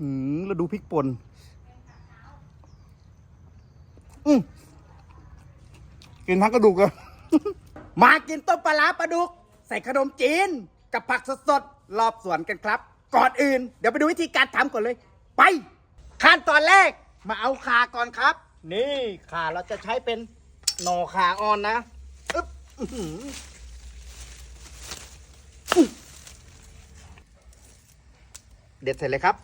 หืมแล้วดูพริกป่นอืมกินทั้งกระดูกอะมากินต้มปลาร้าปลาดุก ใส่ขนมจีน กับผักสดๆรอบสวนกันครับ ก่อนอื่น เดี๋ยวไปดูวิธีการทำก่อนเลย ไป ขั้นตอนแรก มาเอาขาก่อนครับ นี่ขาเราจะใช้เป็นหน่อขาอ่อนนะอึ๊บเด็ดเสร็จเลยครับ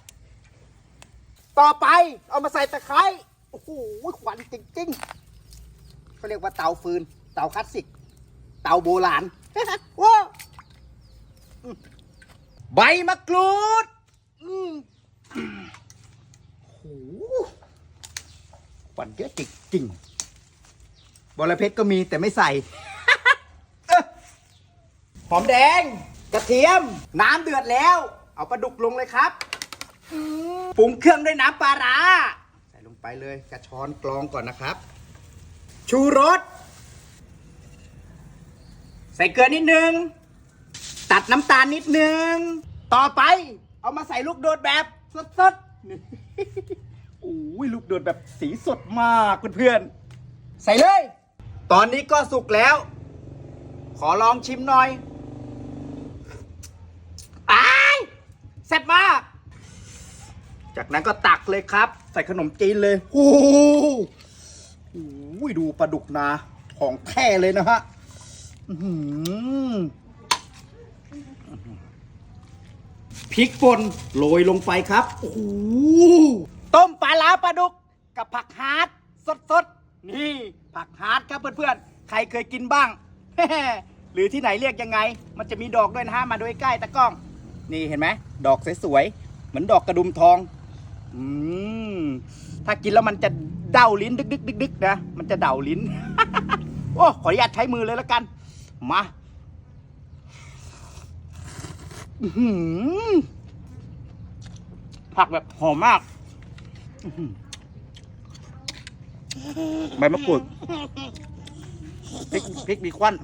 ต่อไปเอามาใส่ตะไคร้โอ้โหควันจริงๆเขาเรียกว่าเตาฟืน เตาคลาสสิก เตาโบราณว้าอืมใบมะกรูดโอ้โหควันเยอะจริงๆบอระเพ็ดก็มีแต่ไม่ใส่หอมแดง กระเทียม น้ำเดือดแล้ว เอาปลาดุกลงเลยครับ ปรุงเครื่องด้วยน้ำปลาร้าใส่ลงไปเลยกระชอนกรองก่อนนะครับ ชูรส ใส่เกลือนิดนึง ตัดน้ำตาลนิดนึง ต่อไป เอามาใส่ลูกโดดแบบสดๆนี่โอ้ยลูกโดดแบบสีสดมากเพื่อนๆใส่เลย ตอนนี้ก็สุกแล้ว ขอลองชิมหน่อยอ้ายแซ่บมาก จากนั้นก็ตักเลยครับ ใส่ขนมจีนเลยโอ้โหโอ้ยดูปลาดุกนาของแท้เลยนะฮะหือพริกป่นโรยลงไปครับโอ้โหต้มปลาล้าปลาดุกกับผักฮาร์ดสดๆ นี่ ผักฮาร์ดครับเพื่อนๆ ใครเคยกินบ้าง หรือที่ไหนเรียกยังไง มันจะมีดอกด้วยนะฮะ มาดูใกล้ตะกล้อง นี่เห็นไหม ดอกสวยๆ เหมือนดอกกระดุมทอง อืมถ้ากินแล้วมันจะเดาลิ้น ดึกดึกดึกดึกนะ มันจะเดาลิ้น โอ้ขออนุญาตใช้มือเลยแล้วกัน มาหือผักแบบหอมมากใบมะกรูดพริกพริกมีควัน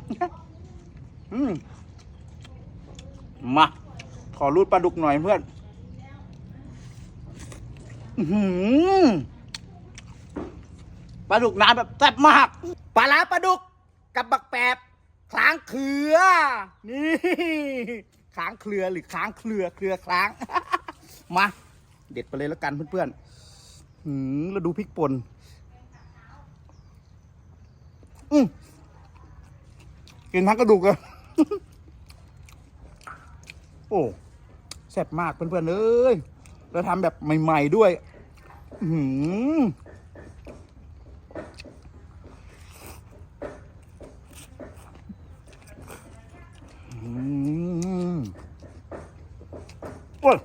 มา ขอรูดปลาดุกหน่อยเพื่อน หือปลาดุกน้ำแบบแซ่บมากปลาล้าปลาดุกกับบักแปบค้างเครือ นี่ค้างเครือหรือค้างเครือเครือค้าง มา เด็ดไปเลยแล้วกันเพื่อนๆหืมแล้วดูพริกป่นอืมกินทั้งกระดูกอะโอ้แซ่บมากเพื่อนๆเอ้ย แล้วทำแบบใหม่ ๆ ด้วยอื้อหืมโอ้ย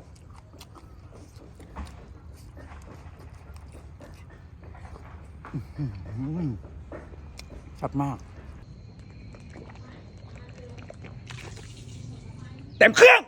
อื้อหือชัดมาก เต็มเครื่อง